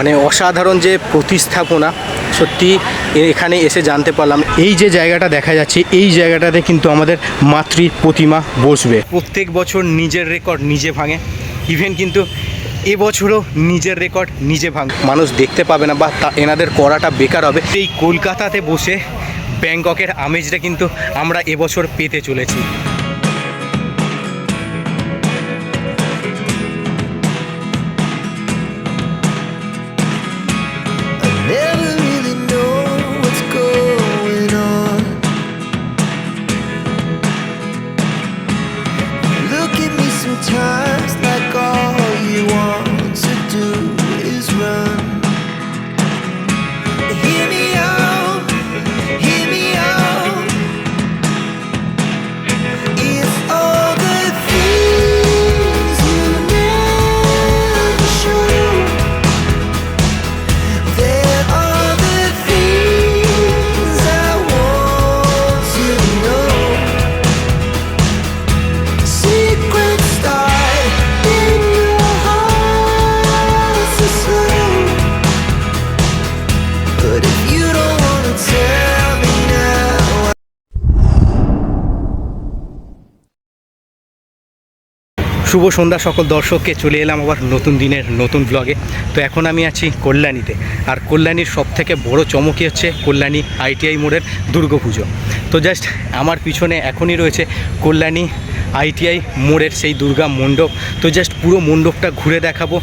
মানে অসাধারণ যে প্রতিস্থাপনা, সত্যি এখানে এসে জানতে পারলাম। এই যে জায়গাটা দেখা যাচ্ছে, এই জায়গাটাতে কিন্তু আমাদের মাতৃ প্রতিমা বসবে। প্রত্যেক বছর নিজের রেকর্ড নিজে ভাঙে। ইভেন কিন্তু এবছরও নিজের রেকর্ড নিজে ভাঙ। মানুষ দেখতে পাবে না বা তা এনাদের করাটা বেকার হবে। এই কলকাতাতে বসে ব্যাংককের আমেজটা কিন্তু আমরা এবছর পেতে চলেছি। শুভ সন্ধ্যা সকল দর্শককে, চলে এলাম আবার নতুন দিনের নতুন ব্লগে তো এখন আমি আছি কল্যাণীতে। আর কল্যাণীর সব থেকে বড় চমকই হচ্ছে কল্যাণী আইটিআই মোড়ের দুর্গাপুজো। তো জাস্ট আমার পিছনে এখনই রয়েছে কল্যাণী আইটিআই মোড়ের সেই দুর্গা মণ্ডপ। তো জাস্ট পুরো মণ্ডপটা ঘুরে দেখাবো।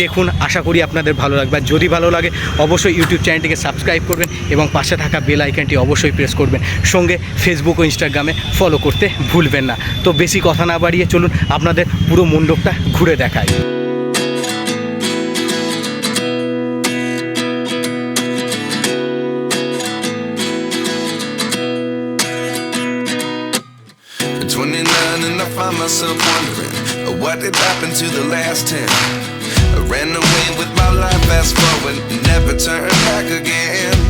দেখুন, আশা করি আপনাদের ভালো লাগবে। আর যদি ভালো লাগে, অবশ্যই ইউটিউব চ্যানেলটিকে সাবস্ক্রাইব করবেন। এবং পাশে থাকা বেল আইকনটি অবশ্যই প্রেস করবেন সঙ্গে ফেসবুক ও ইনস্টাগ্রামে ফলো করতে ভুলবেন না তো বেশি কথা না বাড়িয়ে চলুন আপনাদের পুরো মণ্ডপটা ঘুরে দেখায় At 29 and I find myself wondering uh, what did happen to the last 10. I ran away with my life, fast forward, never turn back again.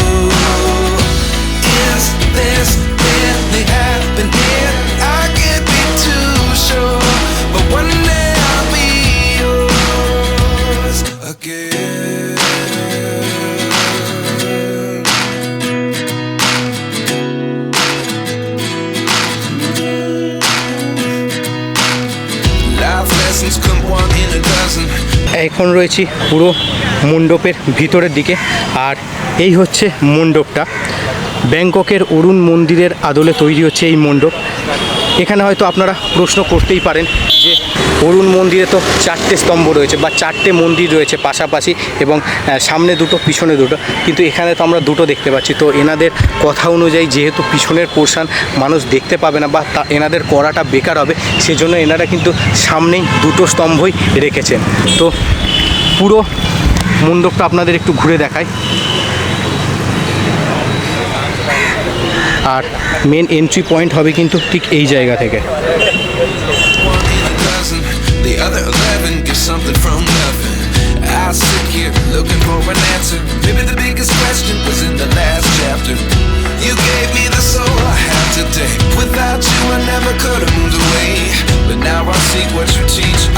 এখন রয়েছি পুরো মণ্ডপের ভিতরের দিকে। আর এই হচ্ছে মণ্ডপটা। ব্যাংককের অরুণ মন্দিরের আদলে তৈরি হচ্ছে এই মণ্ডপ। এখানে হয়তো আপনারা প্রশ্ন করতেই পারেন যে অরুণ মন্দিরে তো চারটে স্তম্ভ রয়েছে বা চারটে মন্দির রয়েছে পাশাপাশি এবং সামনে দুটো, পিছনে দুটো। কিন্তু এখানে তো আমরা দুটো দেখতে পাচ্ছি। তো এনাদের কথা অনুযায়ী যেহেতু পিছনের পোর্শান মানুষ দেখতে পাবে না বা তা, এনাদের করাটা বেকার হবে, সেজন্য এনারা কিন্তু সামনেই দুটো স্তম্ভই রেখেছেন। তো পুরো মণ্ডপটা আপনাদের একটু ঘুরে দেখাই আর মেন এন্ট্রি পয়েন্ট হবে কিন্তু ঠিক এই জায়গা থেকে. Without you, I never could have moved away. But now I see what you teach.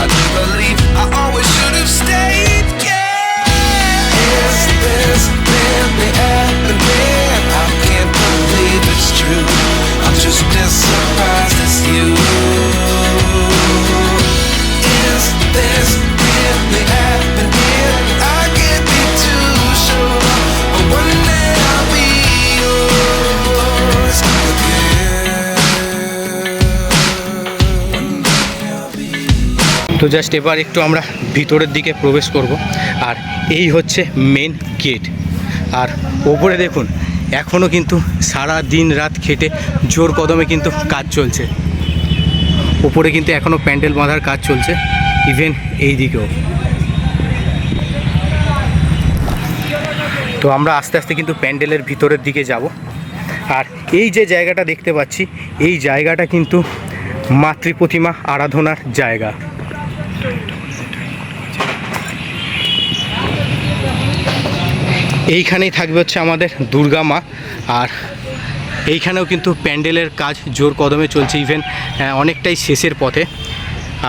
তো জাস্ট এবার একটু আমরা ভিতরের দিকে প্রবেশ করব। আর এই হচ্ছে মেন গেট আর ওপরে দেখুন এখনও কিন্তু সারা দিন রাত খেটে জোর কদমে কিন্তু কাজ চলছে। ওপরে কিন্তু এখনও প্যান্ডেল বাঁধার কাজ চলছে ইভেন এই দিকেও তো আমরা আস্তে আস্তে কিন্তু প্যান্ডেলের ভিতরের দিকে যাব। আর এই যে জায়গাটা দেখতে পাচ্ছি, এই জায়গাটা কিন্তু মাতৃ প্রতিমা আরাধনার জায়গা। এইখানেই থাকবে হচ্ছে আমাদের দুর্গা মা। আর এইখানেও কিন্তু প্যান্ডেলের কাজ জোর কদমে চলছে ইভেন অনেকটাই শেষের পথে।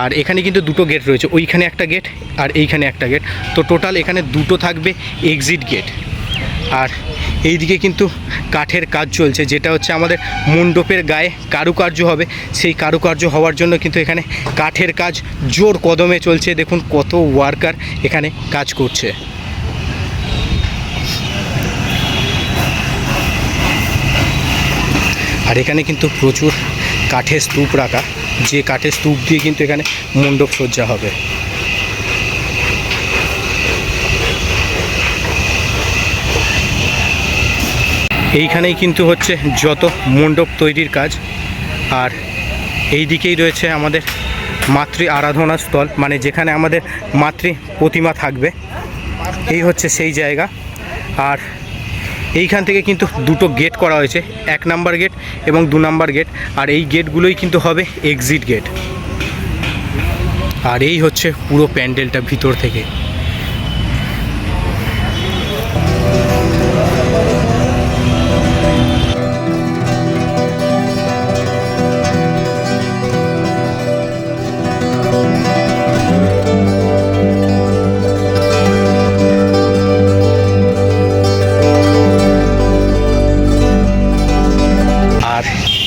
আর এখানে কিন্তু দুটো গেট রয়েছে, ওইখানে একটা গেট আর এইখানে একটা গেট তো টোটাল এখানে দুটো থাকবে এক্সিট গেট আর এইদিকে কিন্তু কাঠের কাজ চলছে, যেটা হচ্ছে আমাদের মণ্ডপের গায়ে কারুকার্য হবে। সেই কারুকার্য হওয়ার জন্য কিন্তু এখানে কাঠের কাজ জোর কদমে চলছে। দেখুন কত ওয়ার্কার এখানে কাজ করছে। আর এখানে কিন্তু প্রচুর কাঠের স্তূপ রাখা। যে কাঠের স্তূপ দিয়ে কিন্তু এখানে মণ্ডপ সজ্জা হবে। এইখানেই কিন্তু হচ্ছে যত মণ্ডপ তৈরির কাজ। আর এই দিকেই রয়েছে আমাদের মাতৃ আরাধনা স্থল মানে যেখানে আমাদের মাতৃ প্রতিমা থাকবে। এই হচ্ছে সেই জায়গা। আর এইখান থেকে কিন্তু দুটো গেট করা হয়েছে। এক নাম্বার গেট এবং দু নাম্বার গেট আর এই গেটগুলোই কিন্তু হবে এক্সিট গেট আর এই হচ্ছে পুরো প্যান্ডেলটা ভিতর থেকে।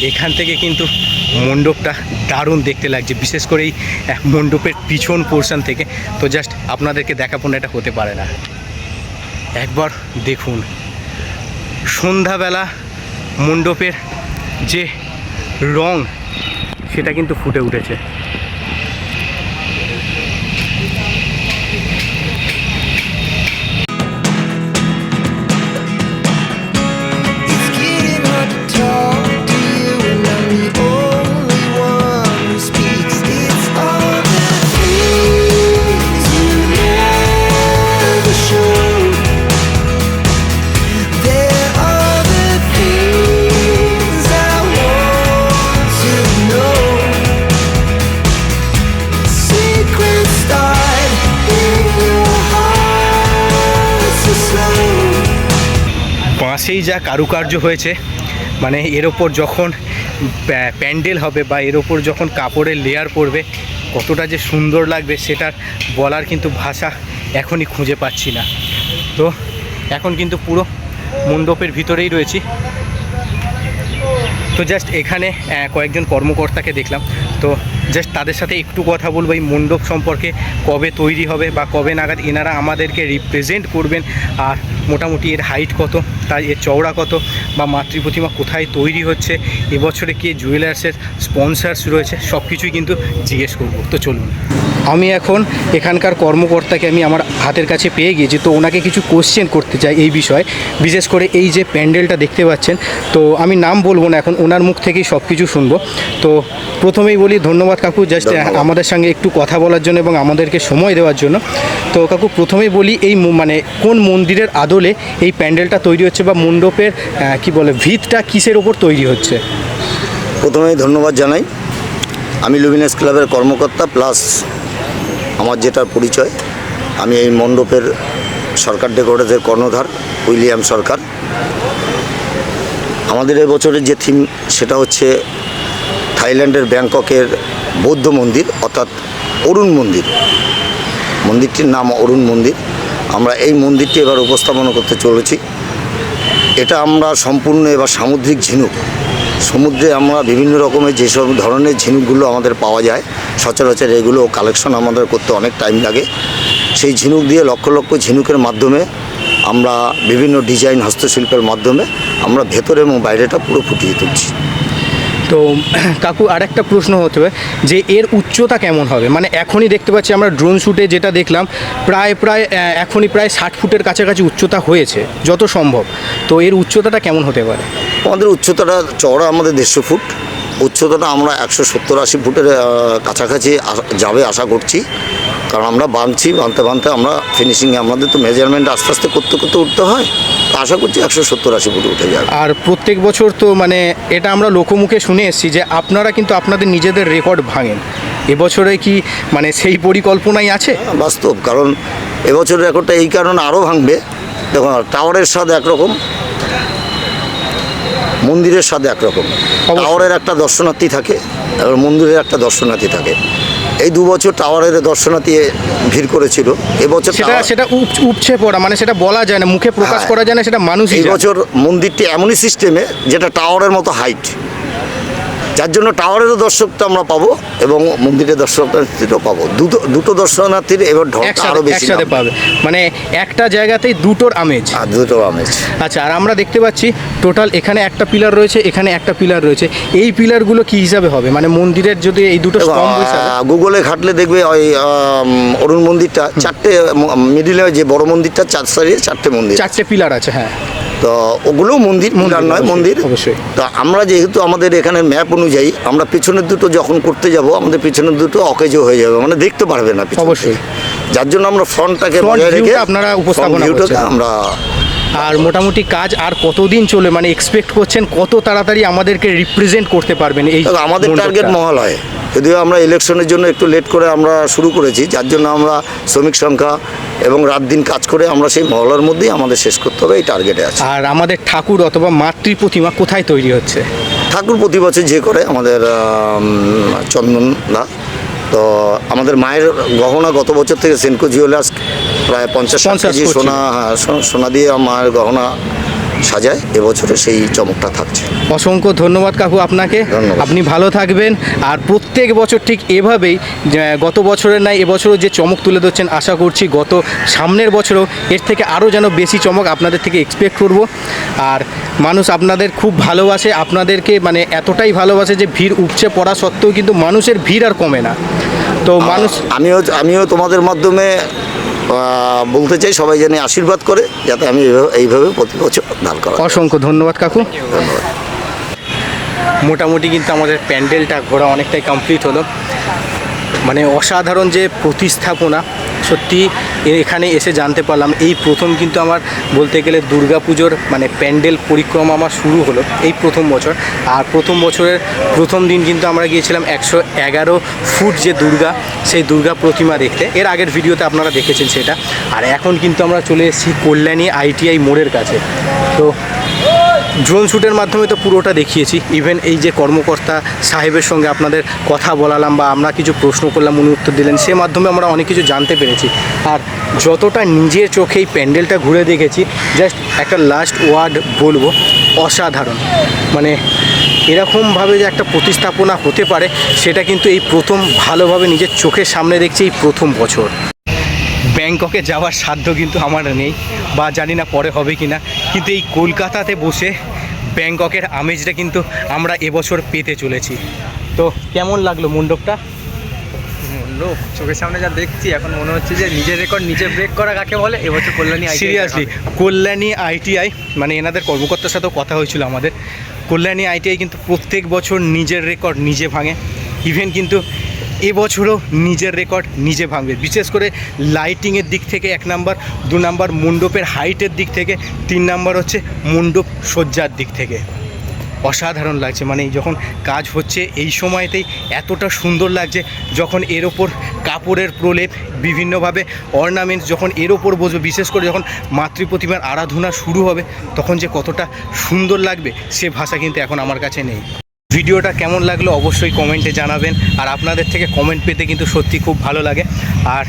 এখান থেকে কিন্তু মণ্ডপটা দারুণ দেখতে লাগছে, বিশেষ করে এই মণ্ডপের পিছন পোর্শন থেকে। তো জাস্ট আপনাদেরকে দেখাবো না এটা হতে পারে না। একবার দেখুন, সন্ধ্যাবেলা মণ্ডপের যে রং, সেটা কিন্তু ফুটে উঠেছে। পাশেই যা কারুকার্য হয়েছে মানে এর ওপর যখন প্যান্ডেল হবে বা এর ওপর যখন কাপড়ের লেয়ার পড়বে, কতটা যে সুন্দর লাগবে সেটার বলার কিন্তু ভাষা এখনই খুঁজে পাচ্ছি না। তো এখন কিন্তু পুরো মণ্ডপের ভিতরেই রয়েছি। তো জাস্ট এখানে কয়েকজন কর্মকর্তাকে দেখলাম। তো জাস্ট তাদের সাথে একটু কথা বলব, এই মণ্ডপ সম্পর্কে কবে তৈরি হবে বা কবে নাগাদ এনারা আমাদেরকে রিপ্রেজেন্ট করবেন আর মোটামুটি এর হাইট কত? তার এর চওড়া কত? বা মাতৃ প্রতিমা কোথায় তৈরি হচ্ছে? এবছরে কে জুয়েলার্সের স্পন্সার্স রয়েছে? সব কিছুই কিন্তু জিজ্ঞেস করব। তো চলুন। আমি এখন এখানকার কর্মকর্তাকে আমি আমার হাতের কাছে পেয়ে গিয়েছি তো ওনাকে কিছু কোশ্চেন করতে চাই এই বিষয়ে। বিশেষ করে এই যে প্যান্ডেলটা দেখতে পাচ্ছেন তো আমি নাম বলব না এখন ওনার মুখ থেকেই সব কিছু শুনব। তো প্রথমেই বলি ধন্যবাদ কাকু জাস্ট আমাদের সঙ্গে একটু কথা বলার জন্য এবং আমাদেরকে সময় দেওয়ার জন্য। তো কাকু প্রথমেই বলি এই মানে কোন মন্দিরের আদলে এই প্যান্ডেলটা তৈরি হচ্ছে বা মণ্ডপের কি বলে, ভিতটা কিসের ওপর তৈরি হচ্ছে? প্রথমেই ধন্যবাদ জানাই। আমি লুমিনাস ক্লাবের কর্মকর্তা, প্লাস আমার যেটার পরিচয়, আমি এই মণ্ডপের সরকার ডেকোরেটের কর্ণধার, উইলিয়াম সরকার। আমাদের এবছরের যে থিম, সেটা হচ্ছে থাইল্যান্ডের ব্যাংককের বৌদ্ধ মন্দির, অর্থাৎ অরুণ মন্দির। মন্দিরটির নাম অরুণ মন্দির। আমরা এই মন্দিরটি এবার উপস্থাপনা করতে চলেছি। এটা আমরা সম্পূর্ণ এবার সামুদ্রিক ঝিনুক। সমুদ্রে আমরা বিভিন্ন রকমের যেসব ধরনের ঝিনুকগুলো আমাদের পাওয়া যায়, সচরাচর এগুলো কালেকশন আমাদের করতে অনেক টাইম লাগে। সেই ঝিনুক দিয়ে লক্ষ লক্ষ ঝিনুকের মাধ্যমে আমরা বিভিন্ন ডিজাইন হস্তশিল্পের মাধ্যমে আমরা ভেতরে এবং বাইরেটা পুরো ফুটিয়ে তুলছি। তো, কাকু আর একটা প্রশ্ন হতে হবে যে এর উচ্চতা কেমন হবে? মানে এখনই দেখতে পাচ্ছি আমরা ড্রোন শ্যুটে যেটা দেখলাম, প্রায় প্রায় এখনই প্রায় ষাট ফুটের কাছাকাছি উচ্চতা হয়েছে, যত সম্ভব। তো এর উচ্চতাটা কেমন হতে পারে? আমাদের উচ্চতাটা চওড়া আমাদের দেড়শো ফুট। উচ্চতাটা আমরা একশো সত্তর আশি ফুটের কাছাকাছি যাবে আশা করছি। কারণ আমরা বাঁধছি বাঁধতে বাঁধতে আমরা ফিনিশিংয়ে আমাদের তো মেজারমেন্ট আস্তে আস্তে করতে করতে উঠতে হয়। আশা করছি একশো সত্তর আশি ফুটে উঠে যাবে। আর প্রত্যেক বছর তো মানে এটা আমরা লোকমুখে শুনে এসেছি যে আপনারা কিন্তু আপনাদের নিজেদের রেকর্ড ভাঙেন। এবছরে কি মানে সেই পরিকল্পনাই আছে? বাস্তব। কারণ এবছর রেকর্ডটা এই কারণে আরও ভাঙবে। দেখুন টাওয়ারের স্বাদ একরকম। মন্দিরের স্বাদ একরকম। টাওয়ারের একটা দর্শনার্থী থাকে আর মন্দিরের একটা দর্শনার্থী থাকে। এই দু বছর টাওয়ারের দর্শনার্থী ভিড় করেছিল। এবছর সেটা সেটা উপছে পড়া মানে সেটা বলা যায় না মুখে প্রকাশ হ্যাঁ। করা যায় না সেটা মানুষ এই বছর মন্দিরটি এমনই সিস্টেমে যেটা টাওয়ারের মতো হাইট যার জন্য টাওয়ারেরও দর্শকটা আমরা পাবো এবং মন্দিরের দর্শনার্থীও পাবো। দুটো দুটো দর্শনার্থীর এবার ঢলটা আরও বেশি একসাথে পাবে। মানে একটা জায়গাতেই দুটোর আমেজ। আর দুটো আমেজ। আচ্ছা আর আমরা দেখতে পাচ্ছি টোটাল এখানে একটা পিলার রয়েছে এখানে একটা পিলার রয়েছে। এই পিলারগুলো কি হিসাবে হবে? মানে মন্দিরের যদি এই দুটো গুগলে ঘাটলে দেখবে ওই অরুণ মন্দিরটা চারটে মিডিলে যে বড় মন্দিরটা চার সাইডে চারটে মন্দির চারটে পিলার আছে হ্যাঁ। তো ওগুলোও মন্দির মন্দির নয় মন্দির অবশ্যই। তো আমরা যেহেতু আমাদের এখানে ম্যাপ অনুযায়ী আমরা পিছনের দুটো যখন করতে যাব আমাদের পিছনের দুটো অকেজো হয়ে যাবে মানে দেখতে পারবে না অবশ্যই। যার জন্য আমরা ফ্রন্টটাকে বজায় রেখে আপনারা উপস্থাপন আমরা আর মোটামুটি কাজ আর কতদিন চলে মানে এক্সপেক্ট করছেন কত তাড়াতাড়ি আমাদেরকে রিপ্রেজেন্ট করতে পারবেন এই আমাদের? টার্গেট মহালয় যদিও আমরা ইলেকশনের জন্য একটু লেট করে আমরা শুরু করেছি যার জন্য আমরা শ্রমিক সংখ্যা এবং রাত দিন কাজ করে আমরা সেই মহলার মধ্যেই আমাদের শেষ করতে হবে এই টার্গেটে আছে। আর আমাদের ঠাকুর অথবা মাতৃ প্রতিমা কোথায় তৈরি হচ্ছে? ঠাকুর প্রতি বছর যে করে আমাদের আম, চন্দন দা তো আমাদের মায়ের গহনা গত বছর থেকে সেনকো জুয়েলার্স প্রায় পঞ্চাশ ষাট 50 কেজি সোনা হ্যাঁ, সোনা দিয়ে মায়ের গহনা সাজায় এবছরে সেই চমকটা থাকছে। অসংখ্য ধন্যবাদ কাকু আপনাকে। আপনি ভালো থাকবেন। আর প্রত্যেক বছর ঠিক এভাবেই গত বছরের নাই এবছরও যে চমক তুলে ধরছেন আশা করছি গত সামনের বছরও এর থেকে আরও যেন বেশি চমক আপনাদের থেকে এক্সপেক্ট করব। আর মানুষ আপনাদের খুব ভালোবাসে আপনাদেরকে মানে এতটাই ভালোবাসে যে ভিড় উপচে পড়া সত্ত্বেও কিন্তু মানুষের ভিড় আর কমে না। তো মানুষ আমিও আমিও তোমাদের মাধ্যমে বলতে চাই সবাই যেন আশীর্বাদ করে যাতে আমি এইভাবে- এইভাবে প্রতি বছর দান করা অসংখ্য ধন্যবাদ কাকু। ধন্যবাদ। মোটামুটি কিন্তু আমাদের প্যান্ডেলটা ঘোরা অনেকটাই কমপ্লিট হলো। মানে অসাধারণ যে প্রতিস্থাপনা, সত্যি এখানে এসে জানতে পারলাম। এই প্রথম কিন্তু আমার বলতে গেলে দুর্গাপুজোর মানে প্যান্ডেল পরিক্রমা আমার শুরু হলো এই প্রথম বছর। আর প্রথম বছরের প্রথম দিন কিন্তু আমরা গিয়েছিলাম একশো এগারো ফুট যে দুর্গা, সেই দুর্গা প্রতিমা দেখতে। এর আগের ভিডিওতে আপনারা দেখেছেন সেটা। আর এখন কিন্তু আমরা চলে এসেছি কল্যাণী আইটিআই মোড়ের কাছে। তো ড্রোন শ্যুটের মাধ্যমে তো পুরোটা দেখিয়েছি। ইভেন এই যে কর্মকর্তা সাহেবের সঙ্গে আপনাদের কথা বলালাম বা আমরা কিছু প্রশ্ন করলাম, উনি উত্তর দিলেন, সে মাধ্যমে আমরা অনেক কিছু জানতে পেরেছি। আর যতটা নিজের চোখে এই প্যান্ডেলটা ঘুরে দেখেছি জাস্ট একটা লাস্ট ওয়ার্ড বলব, অসাধারণ। মানে এরকমভাবে যে একটা প্রতিস্থাপনা হতে পারে, সেটা কিন্তু এই প্রথম ভালোভাবে নিজের চোখের সামনে দেখছি এই প্রথম বছর। ব্যাংককে যাওয়ার সাধ্য কিন্তু আমার নেই বা জানি না পরে হবে কি না। কিন্তু এই কলকাতাতে বসে ব্যাংককের আমেজটা কিন্তু আমরা এবছর পেতে চলেছি। তো কেমন লাগল মণ্ডপটা? লোক চোখের সামনে যা দেখছি এখন মনে হচ্ছে যে নিজের রেকর্ড নিজে ব্রেক করা কাকে বলে? এবছর কল্যাণী সিরিয়াসলি কল্যাণী আইটিআই মানে এনাদের কর্মকর্তার সাথেও কথা হয়েছিল আমাদের। কল্যাণী আইটিআই কিন্তু প্রত্যেক বছর নিজের রেকর্ড নিজে ভাঙে। ইভেন কিন্তু এবছরও নিজের রেকর্ড নিজে ভাঙবে। বিশেষ করে লাইটিংয়ের দিক থেকে এক নাম্বার, দু নাম্বার মণ্ডপের হাইটের দিক থেকে, তিন নাম্বার হচ্ছে মণ্ডপ সজ্জার দিক থেকে। অসাধারণ লাগছে মানে যখন কাজ হচ্ছে এই সময়তেই এতটা সুন্দর লাগছে, যখন এর ওপর কাপড়ের প্রলেপ, বিভিন্নভাবে অর্নামেন্টস যখন এর ওপর বসবে, বিশেষ করে যখন মাতৃ প্রতিমার আরাধনা শুরু হবে, তখন যে কতটা সুন্দর লাগবে, সে ভাষা কিন্তু এখন আমার কাছে নেই। ভিডিওটা কেমন লাগল অবশ্যই কমেন্টে জানাবেন। আর আপনাদের থেকে কমেন্ট পেতে কিন্তু সত্যি খুব ভালো লাগে। আর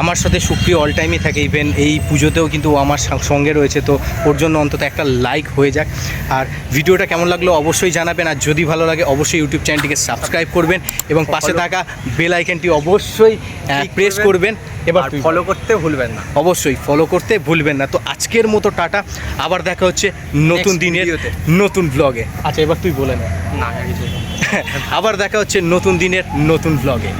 আমার সাথে সুপ্রিয় অল টাইমই থাকে ইভেন এই পুজোতেও কিন্তু ও আমার সঙ্গে রয়েছে তো ওর জন্য অন্তত একটা লাইক হয়ে যাক। আর ভিডিওটা কেমন লাগল অবশ্যই জানাবেন আর যদি ভালো লাগে অবশ্যই ইউটিউব চ্যানেলটিকে সাবস্ক্রাইব করবেন এবং পাশে থাকা বেল আইকনটি অবশ্যই প্রেস করবেন এবার। ফলো করতে ভুলবেন না। অবশ্যই ফলো করতে ভুলবেন না। তো আজকের মতো টাটা আবার দেখা হচ্ছে নতুন দিনের নতুন ব্লগে আচ্ছা এবার তুই বলে নে। না কিছু আবার দেখা হচ্ছে নতুন দিনের নতুন ব্লগে